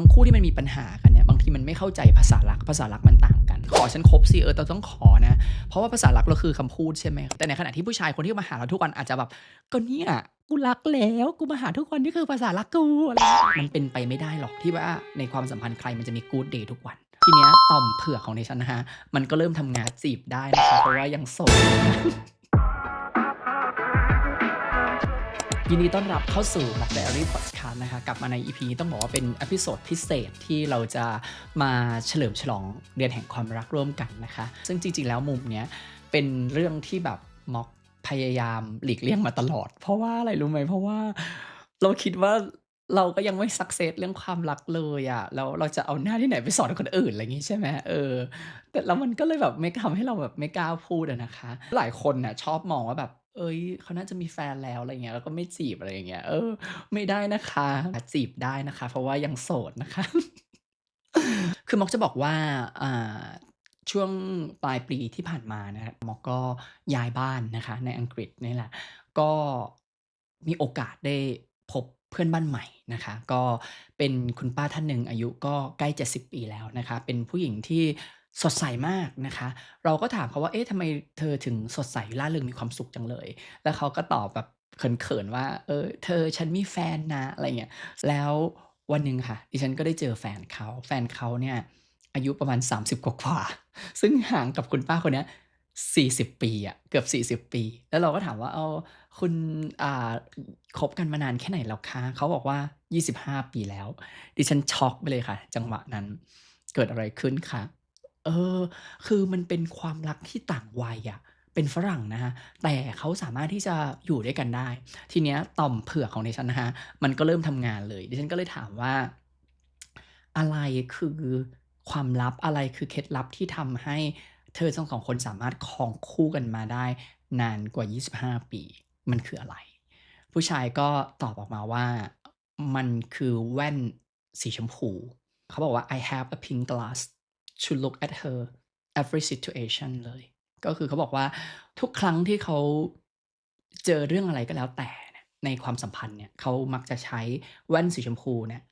ทั้งคู่ที่มันมีปัญหากันเนี่ยบางทีมันไม่เข้าใจภาษารักภาษารักมันต่างกัน ขอฉันคบสิเออเราต้องขอนะ เพราะว่าภาษารักเราคือคำพูดใช่ไหมแต่ในขณะที่ผู้ชายคนที่มาหาเราทุกวันอาจจะแบบก็เนี่ยกูรักแล้วกูมาหาทุกวันนี่คือภาษารักกูอะไรมันเป็นไปไม่ได้หรอกที่ว่าในความสัมพันธ์ใครมันจะมีกู๊ดเดย์ทุกวัน ทีเนี้ยต่อมเผือกของดิฉันนะฮะมันก็เริ่มทำงานจีบได้นะคะเพราะว่ายังโสด ยินดีต้อนรับเข้าสู่ m o c Diary Podcast นะคะกลับมาใน EP นี้ต้องบอกว่าเป็นอพิโซดพิเศษที่เราจะมาเฉลิมฉลองเดือนแห่งความรักร่วมกันนะคะ ซึ่งจริง ๆ แล้วมุมเนี้ยเป็นเรื่องที่แบบม็อกพยายามหลีกเลี่ยงมาตลอด เพราะว่าอะไรรู้ไหมเพราะว่าเราคิดว่าเราก็ยังไม่สักเซสเรื่องความรักเลยอะแล้วเราจะเอาหน้าที่ไหนไปสอนคนอื่นอะไรอย่างงี้ใช่ไหมเออ แต่แล้วมันก็เลยแบบไม่ทำให้เราแบบไม่กล้าพูดอะนะคะ หลายคนน่ะชอบมองว่าแบบ เอ้ยเขาน่าจะมีแฟนแล้วอะไรเงี้ยแล้วก็ไม่จีบอะไรอย่างเงี้ยเออ ไม่ได้นะคะ จีบได้นะคะ เพราะว่ายังโสดนะคะ คือมอกจะบอกว่าอ่าช่วงปลายปีที่ผ่านมานะครับมอกก็ย้ายบ้านนะคะ ในอังกฤษนี่แหละ ก็มีโอกาสได้พบเพื่อนบ้านใหม่นะคะ ก็เป็นคุณป้าท่านหนึ่งอายุก็ใกล้ 70 ปีแล้วนะคะ เป็นผู้หญิงที่ สดใสมากนะคะ เราก็ถามเขาว่า เอ๊ะทำไมเธอถึงสดใสร่าเริงมีความสุขจังเลย แล้วเขาก็ตอบแบบเขินๆว่า เออ เธอฉันมีแฟนนะ อะไรเงี้ย แล้ววันหนึ่งค่ะ ดิฉันก็ได้เจอแฟนเขา แฟนเขาเนี่ย อายุประมาณ 30 กว่าๆซึ่งห่างกับคุณป้าคนนี้40 ปีอะเกือบ 40 ปี แล้วเราก็ถามว่าเออคุณอ่าคบกันมานานแค่ไหนแล้วคะเขาบอกว่า 25 ปีแล้ว ดิฉันช็อกไปเลยค่ะ จังหวะนั้นเกิดอะไรขึ้นคะ เออ คือมันเป็นความรักที่ต่างวัยอะเป็นฝรั่งนะคะแต่เขาสามารถที่จะอยู่ด้วยกันได้ ทีเนี้ยต่อมเผือกของดิฉันนะคะมันก็เริ่มทำงานเลย ดิฉันก็เลยถามว่า อะไรคือความลับอะไรคือเคล็ดลับที่ทำให้เธอทั้ง2คนสามารถครองคู่กันมาได้ นานกว่า 25 ปี มันคืออะไร ผู้ชายก็ตอบออกมาว่า มันคือแว่นสีชมพู เขาบอกว่า I have a pink glass to look at her every situation เลย ก็คือเขาบอกว่าทุกครั้งที่เขาเจอเรื่องอะไรก็แล้วแต่ ในความสัมพันธ์เนี่ยเขามักจะใช้แว่นสีชมพูเนี่ย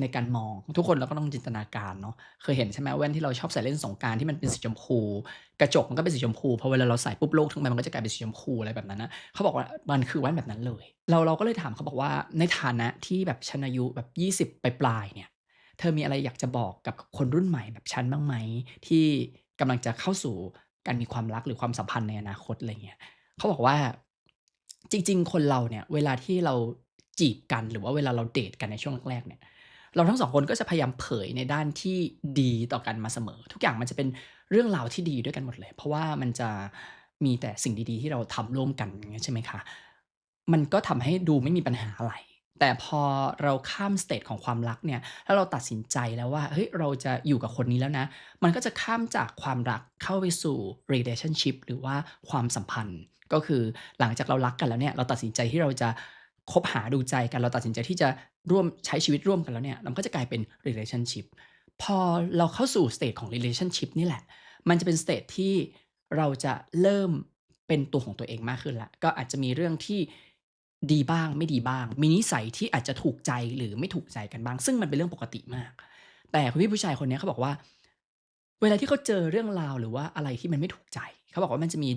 ในการมองทุกคนเราก็ต้องจินตนาการเนาะเคยเห็นใช่ไหมแว่นที่เราชอบใส่เล่นสงกานต์ที่มันเป็นสีชมพู กระจกมันก็เป็นสีชมพูพอเวลาเราใส่ปุ๊บโลกทั้งใบมันก็จะกลายเป็นสีชมพูอะไรแบบนั้นนะเขาบอกว่ามันคือแว่นแบบนั้นเลย เราเราก็เลยถามเขาบอกว่าในฐานะที่แบบฉันอายุแบบ 20 ปลายๆเนี่ย เธอมีอะไรอยากจะบอกกับคนรุ่นใหม่แบบฉันบ้างไหม ที่กำลังจะเข้าสู่การมีความรักหรือความสัมพันธ์ในอนาคตอะไรเงี้ยเขาบอกว่าจริง ๆ คนเราเนี่ย เวลาที่เราจีบกันหรือว่าเวลาเราเดตกันในช่วงแรกๆเนี่ย เราทั้ง2คนก็จะพยายามเผยในด้านที่ดีต่อกันมาเสมอ ทุกอย่างมันจะเป็นเรื่องราวที่ดีด้วยกันหมดเลย เพราะว่ามันจะมีแต่สิ่งดีๆ ที่เราทำร่วมกันอย่างเงี้ยใช่ไหมคะมันก็ทำให้ดูไม่มีปัญหาอะไร แต่พอเราข้ามสเตจของความรักเนี่ยแล้วเราตัดสินใจแล้วว่าเฮ้ยเราจะอยู่กับคนนี้แล้วนะ มันก็จะข้ามจากความรักเข้าไปสู่ relationship หรือว่าความสัมพันธ์ ก็คือหลังจากเรารักกันแล้วเนี่ยเราตัดสินใจที่เราจะคบหาดูใจกันเราตัดสินใจที่จะร่วมใช้ชีวิตร่วมกันแล้วเนี่ยมันก็จะกลายเป็น relationship พอเราเข้าสู่สเตจของ relationship นี่แหละ มันจะเป็นสเตจที่เราจะเริ่มเป็นตัวของตัวเองมากขึ้นล้วก็อาจจะมีเรื่องที่ ดีบ้างไม่ดีบ้าง มีนิสัยที่อาจจะถูกใจหรือไม่ถูกใจกันบ้าง ซึ่งมันเป็นเรื่องปกติมาก แต่คุณพี่ผู้ชายคนนี้เขาบอกว่า เวลาที่เขาเจอเรื่องราวหรือว่าอะไรที่มันไม่ถูกใจ เขาบอกว่ามันจะมี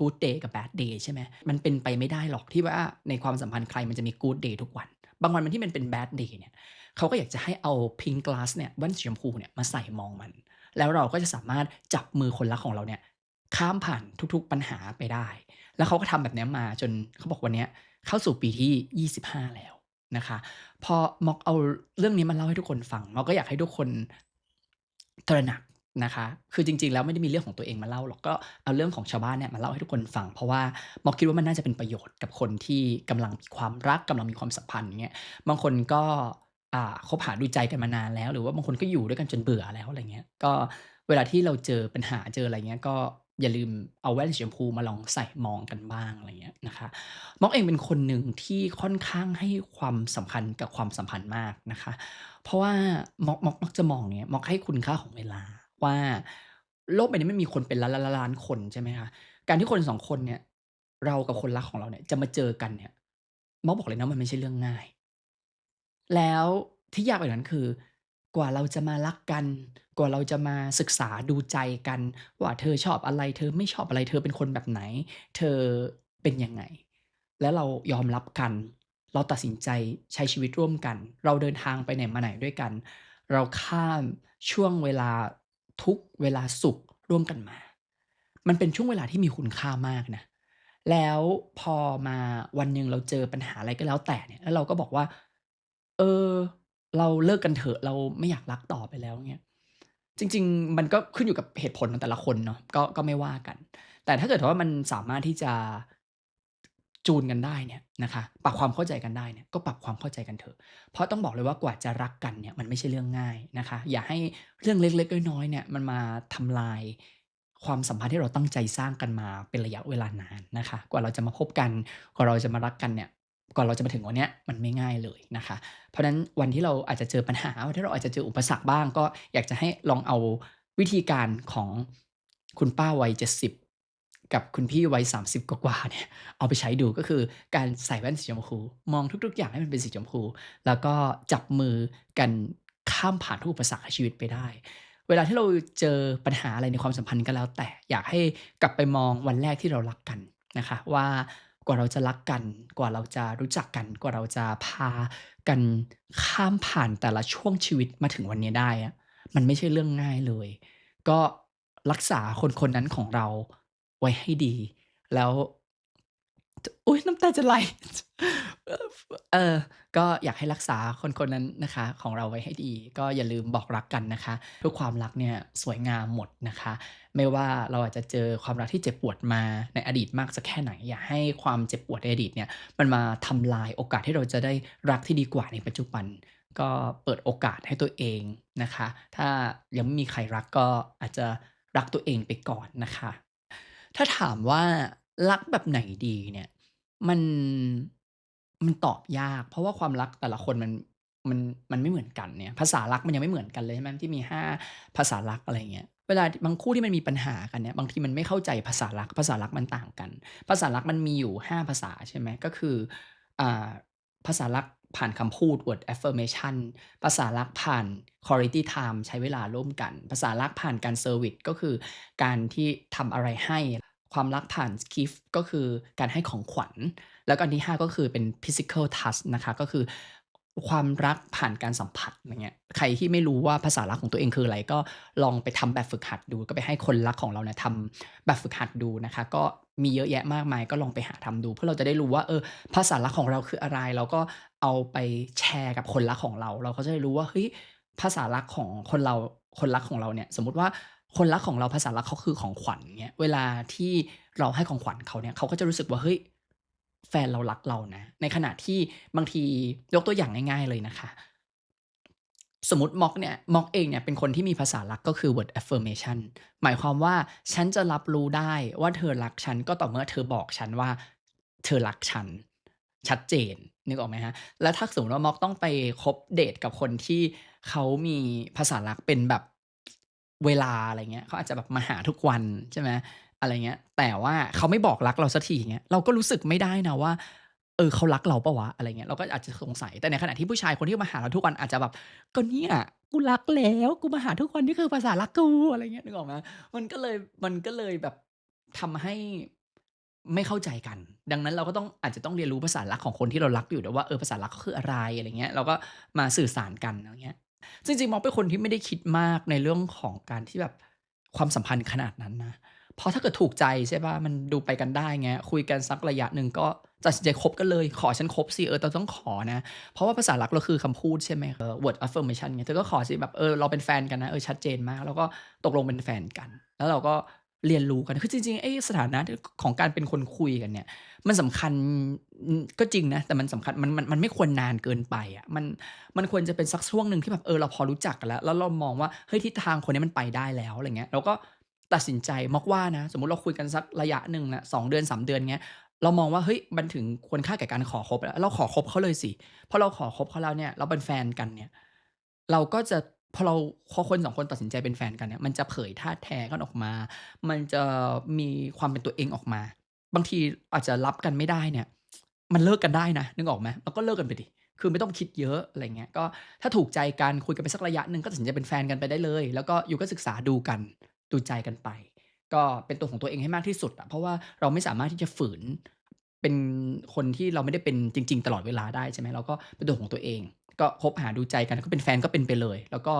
good day กับ bad day ใช่ไหมมันเป็นไปไม่ได้หรอกที่ว่าในความสัมพันธ์ใครมันจะมี good day ทุกวัน บางวันมันที่มันเป็น bad day เนี่ยเขาก็อยากจะให้เอา pink glass เนี่ยแว่นสีชมพูเนี่ยมาใส่มองมัน แล้วเราก็จะสามารถจับมือคนรักของเราเนี่ยข้ามผ่านทุกๆปัญหาไปได้ แล้วเขาก็ทำแบบเนี้ยมาจนเขาบอกวันเนี้ย เข้าสู่ปีที่ 25 แล้วนะคะ พอม็อกเอาเรื่องนี้มาเล่าให้ทุกคนฟังม็อกก็อยากให้ทุกคนตระหนักนะคะ คือจริงๆ แล้วไม่ได้มีเรื่องของตัวเองมาเล่าหรอก ก็เอาเรื่องของชาวบ้านเนี่ยมาเล่าให้ทุกคนฟัง เพราะว่ามอกคิดว่ามันน่าจะเป็นประโยชน์กับคนที่กำลังมีความรักกำลังมีความสัมพันธ์อย่างเงี้ย บางคนก็คบหาดูใจกันมานานแล้ว หรือว่าบางคนก็อยู่ด้วยกันจนเบื่อแล้วอะไรเงี้ย ก็เวลาที่เราเจอปัญหาเจออะไรเงี้ย ก็ อย่าลืมเอาแว่นสีชมพูมาลองใส่มองกันบ้างอะไรเงี้ยนะคะม็อกเองเป็นคนหนึ่งที่ค่อนข้างให้ความสำคัญกับความสัมพันธ์มากนะคะ เพราะว่าม็อกม็อกมักจะมองเงี้ยม็อกให้คุณค่าของเวลาว่าโลกใบนี้ไมันมีคนเป็นล้านๆๆคนใช่ไหมคะการที่คน2คนเนี่ยเรากับคนรักของเราเนี่ยจะมาเจอกันเนี่ยม็อกบอกเลยนะมันไม่ใช่เรื่องง่าย แล้วที่ยากไปนั้นคือ กว่าเราจะมารักกัน กว่าเราจะมาศึกษาดูใจกัน ว่าเธอชอบอะไร เธอไม่ชอบอะไร เธอเป็นคนแบบไหน เธอเป็นยังไง แล้วเรายอมรับกัน เราตัดสินใจใช้ชีวิตร่วมกัน เราเดินทางไปไหนมาไหนด้วยกัน เราข้ามช่วงเวลาทุกเวลาสุขร่วมกันมา มันเป็นช่วงเวลาที่มีคุณค่ามากนะ แล้วพอมาวันหนึ่งเราเจอปัญหาอะไรก็แล้วแต่เนี่ย แล้วเราก็บอกว่า เออ เราเลิกกันเถอะเราไม่อยากรักต่อไปแล้วเงี้ยจริง ๆ มันก็ขึ้นอยู่กับเหตุผลของแต่ละคนเนาะก็ก็ไม่ว่ากัน แต่ถ้าเกิดว่ามันสามารถที่จะจูนกันได้เนี่ยนะคะปรับความเข้าใจกันได้เนี่ยก็ปรับความเข้าใจกันเถอะ เพราะต้องบอกเลยว่ากว่าจะรักกันเนี่ยมันไม่ใช่เรื่องง่ายนะคะ อย่าให้เรื่องเล็กๆน้อยๆเนี่ยมันมาทำลายความสัมพันธ์ที่เราตั้งใจสร้างกันมาเป็นระยะเวลานานนะคะ กว่าเราจะมาคบกันกว่าเราจะมารักกันเนี่ย กว่าเราจะมาถึงวันนี้มันไม่ง่ายเลยนะคะ เพราะฉะนั้นวันที่เราอาจจะเจอปัญหาวันที่เราอาจจะเจออุปสรรคบ้าง ก็อยากจะให้ลองเอาวิธีการของคุณป้าวัย70กับคุณพี่วัย30กว่าๆเนี่ย เอาไปใช้ดูก็คือการใส่แว่นสีชมพู มองทุก ๆ อย่างให้มันเป็นสีชมพู แล้วก็จับมือกันข้ามผ่านทุกอุปสรรคชีวิตไปได้ เวลาที่เราเจอปัญหาอะไรในความสัมพันธ์ก็แล้วแต่อยากให้กลับไปมองวันแรกที่เรารักกันนะคะ ว่า กว่าเราจะรักกัน กว่าเราจะรู้จักกัน กว่าเราจะพากันข้ามผ่านแต่ละช่วงชีวิตมาถึงวันนี้ได้อะมันไม่ใช่เรื่องง่ายเลย ก็รักษาคนคนนั้นของเราไว้ให้ดี แล้ว อุ๊ยน้ำตาจะไหลเออก็อยากให้รักษาคนๆนั้นนะคะ ของเราไว้ให้ดี ก็อย่าลืมบอกรักกันนะคะทุกความรักเนี่ยสวยงามหมดนะคะ ไม่ว่าเราอาจจะเจอความรักที่เจ็บปวดมาในอดีตมากสักแค่ไหน อย่าให้ความเจ็บปวดในอดีตเนี่ยมันมาทำลายโอกาสที่เราจะได้รักที่ดีกว่าในปัจจุบัน ก็เปิดโอกาสให้ตัวเองนะคะ ถ้ายังไม่มีใครรักก็อาจจะรักตัวเองไปก่อนนะคะ ถ้าถามว่ารักแบบไหนดีเนี่ย มันมันตอบยาก เพราะว่าความรักแต่ละคนมันมันมันไม่เหมือนกันเนี่ย ภาษารักมันยังไม่เหมือนกันเลยใช่ไหมที่มี 5 ภาษารักอะไรเงี้ยเวลาบางคู่ที่มันมีปัญหากันเนี่ยบางทีมันไม่เข้าใจภาษารักภาษารักมันต่างกัน ภาษารักมันมีอยู่ 5 ภาษาใช่ไหมก็คืออ่าภาษารักผ่านคำพูด word affirmation ภาษารักผ่าน quality time ใช้เวลาร่วมกัน ภาษารักผ่านการเซอร์วิซก็คือการที่ทำอะไรให้ ความรักผ่าน gift ก็คือการให้ของขวัญ แล้วก็อันที่ 5 ก็คือเป็น physical touch นะคะ ก็คือความรักผ่านการสัมผัสอย่างเงี้ย ใครที่ไม่รู้ว่าภาษารักของตัวเองคืออะไรก็ลองไปทำแบบฝึกหัดดู ก็ไปให้คนรักของเราเนี่ยทำแบบฝึกหัดดูนะคะ ก็มีเยอะแยะมากมายก็ลองไปหาทำดู เพื่อเราจะได้รู้ว่าเออภาษารักของเราคืออะไร เราก็เอาไปแชร์กับคนรักของเรา เราก็จะได้รู้ว่าเฮ้ยภาษารักของคนเราคนรักของเราเนี่ย สมมติว่า คนรักของเราภาษารักเขาคือของขวัญเงี้ยเวลาที่เราให้ของขวัญเขาเนี่ยเขาก็จะรู้สึกว่าเฮ้ยแฟนเรารักเรานะ ในขณะที่บางทียกตัวอย่างง่าย ๆเลยนะคะ สมมติม็อกเนี่ยม็อกเองเนี่ยเป็นคนที่มีภาษารักก็คือ word affirmation หมายความว่าฉันจะรับรู้ได้ว่าเธอรักฉันก็ต่อเมื่อเธอบอกฉันว่า เธอรักฉัน ชัดเจนนึกออกไหมคะ?แล้วถ้าสมมติว่าม็อกต้องไปคบเดตกับคนที่เขามีภาษารักเป็นแบบ เวลาอะไรเงี้ยเขาอาจจะแบบมาหาทุกวันใช่ไหมอะไรเงี้ย แต่ว่าเขาไม่บอกรักเราสักทีเงี้ยเราก็รู้สึกไม่ได้นะว่า เออเขารักเราปล่าวะอะไรเงี้ยเราก็อาจจะสงสัยแต่ในขณะที่ผู้ชายคนที่มาหาเราทุกวันอาจจะแบบก็เนี่ยกูรักแล้วกูมาหาทุกวันนี่คือภาษารักกูอะไรเงี้ยนึกออกไหม?มันก็เลยมันก็เลยแบบทำให้ไม่เข้าใจกัน ดังนั้นเราก็ต้องอาจจะต้องเรียนรู้ภาษารักของคนที่เรารักอยู่ด้วยว่าเออภาษารักเขาคืออะไรอะไรเงี้ยเราก็มาสื่อสารกันอย่างเงี้ย จริงๆมองเป็นคนที่ไม่ได้คิดมากในเรื่องของการที่แบบความสัมพันธ์ขนาดนั้นนะเพราะถ้าเกิดถูกใจใช่ป่ะมันดูไปกันได้ไงคุยกันสักระยะหนึ่งก็ตัดสินใจคบกันเลย ขอฉันคบสิเออเราต้องขอนะ เพราะว่าภาษารักเราคือคำพูดใช่ไหมเออ word affirmation เงี้ยเธอก็ขอสิแบบเออเราเป็นแฟนกันนะเออชัดเจนมาก แล้วก็ตกลงเป็นแฟนกัน แล้วเราก็ เรียนรู้กันคือจริงๆไอ้สถานะของการเป็นคนคุยกันเนี่ย มันสำคัญก็จริงนะ แต่มันสำคัญมันมันมันไม่ควรนานเกินไปอะมันมันควรจะเป็นสักช่วงหนึ่งที่แบบเออเราพอรู้จักกันแล้ว แล้วเรามองว่าเฮ้ยทิศทางคนนี้มันไปได้แล้วอะไรเงี้ยเราก็ตัดสินใจมอกว่านะ สมมุติเราคุยกันสักระยะหนึ่งอะ2เดือน3เดือนเงี้ยเรามองว่าเฮ้ยมันถึงควรค่าแก่การขอคบแล้วเราขอคบเขาเลยสิพอเราขอคบเขาแล้วเนี่ย เราเป็นแฟนกันเนี่ย เราก็จะ พอเราพอคน2คนตัดสินใจเป็นแฟนกันเนี่ยมันจะเผยท่าแท้กันออกมา มันจะมีความเป็นตัวเองออกมา บางทีอาจจะรับกันไม่ได้เนี่ย มันเลิกกันได้นะนึกออกไหม?เราก็เลิกกันไปดิคือไม่ต้องคิดเยอะอะไรเงี้ยก็ถ้าถูกใจกันคุยกันไปสักระยะหนึ่งก็ตัดสินใจเป็นแฟนกันไปได้เลย แล้วก็อยู่ก็ศึกษาดูกันดูใจกันไป ก็เป็นตัวของตัวเองให้มากที่สุดอะเพราะว่าเราไม่สามารถที่จะฝืนเป็นคนที่เราไม่ได้เป็นจริง ๆ ตลอดเวลาได้ใช่ไหมเราก็เป็นตัวของตัวเอง ก็คบหาดูใจกันก็เป็นแฟนก็เป็นไปเลย แล้วก็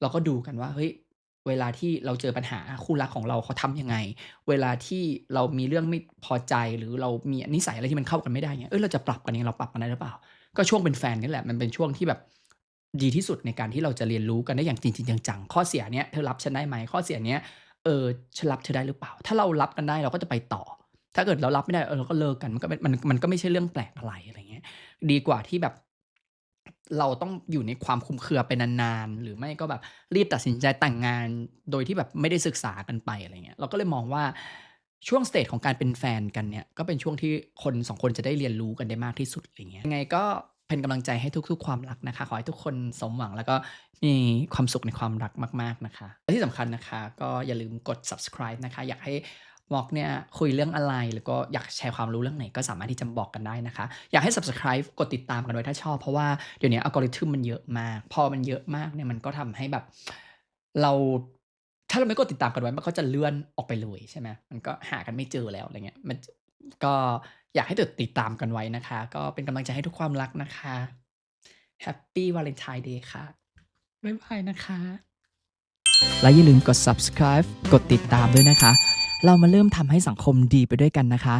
เราก็ดูกันว่าเฮ้ยเวลาที่เราเจอปัญหาคู่รักของเราเขาทำยังไง เวลาที่เรามีเรื่องไม่พอใจหรือเรามีนิสัยอะไรที่มันเข้ากันไม่ได้เนี่ยเออเราจะปรับกันเองเราปรับกันได้หรือเปล่า ก็ช่วงเป็นแฟนนี่แหละมันเป็นช่วงที่แบบดีที่สุดในการที่เราจะเรียนรู้กันได้อย่างจริงจังๆข้อเสียเนี้ยเธอรับฉันได้ไหมข้อเสียเนี้ยเออฉันรับเธอได้หรือเปล่า ถ้าเรารับกันได้เราก็จะไปต่อ ถ้าเกิดเรารับไม่ได้เออเราก็เลิกกันมันก็เป็นมันมันก็ไม่ใช่เรื่องแปลกอะไรอะไรเงี้ย ดีกว่าที่แบบ เราต้องอยู่ในความคุมเครือไปนานๆ หรือไม่ก็แบบรีบตัดสินใจแต่งงานโดยที่แบบไม่ได้ศึกษากันไปอะไรเงี้ยเราก็เลยมองว่าช่วงสเตจของการเป็นแฟนกันเนี่ยก็เป็นช่วงที่คนสองคนจะได้เรียนรู้กันได้มากที่สุดอะไรเงี้ยยังไงก็เป็นกำลังใจให้ทุก ๆ ความรักนะคะ ขอให้ทุกคนสมหวังแล้วก็มีความสุขในความรักมาก ๆนะคะและที่สำคัญนะคะ ก็อย่าลืมกด subscribe นะคะ อยากให้ วอกเนี่ยคุยเรื่องอะไร แล้วก็อยากแชร์ความรู้เรื่องไหนก็สามารถที่จะบอกกันได้นะคะ อยากให้ subscribe กดติดตามกันไว้ถ้าชอบ เพราะว่าเดี๋ยวนี้อัลกอริทึมมันเยอะมาก พอมันเยอะมากเนี่ยมันก็ทำให้แบบเราถ้าเราไม่กดติดตามกันไว้มันก็จะเลื่อนออกไปเลยใช่ไหมมันก็หากันไม่เจอแล้วอะไรเงี้ยมันก็อยากให้ติดตามกันไว้นะคะ ก็เป็นกำลังใจให้ทุกความรักนะคะ Happy Valentine Day ค่ะ บ๊ายบายนะคะ และอย่าลืมกด subscribe กดติดตามด้วยนะคะ เรามาเริ่มทำให้สังคมดีไปด้วยกันนะคะ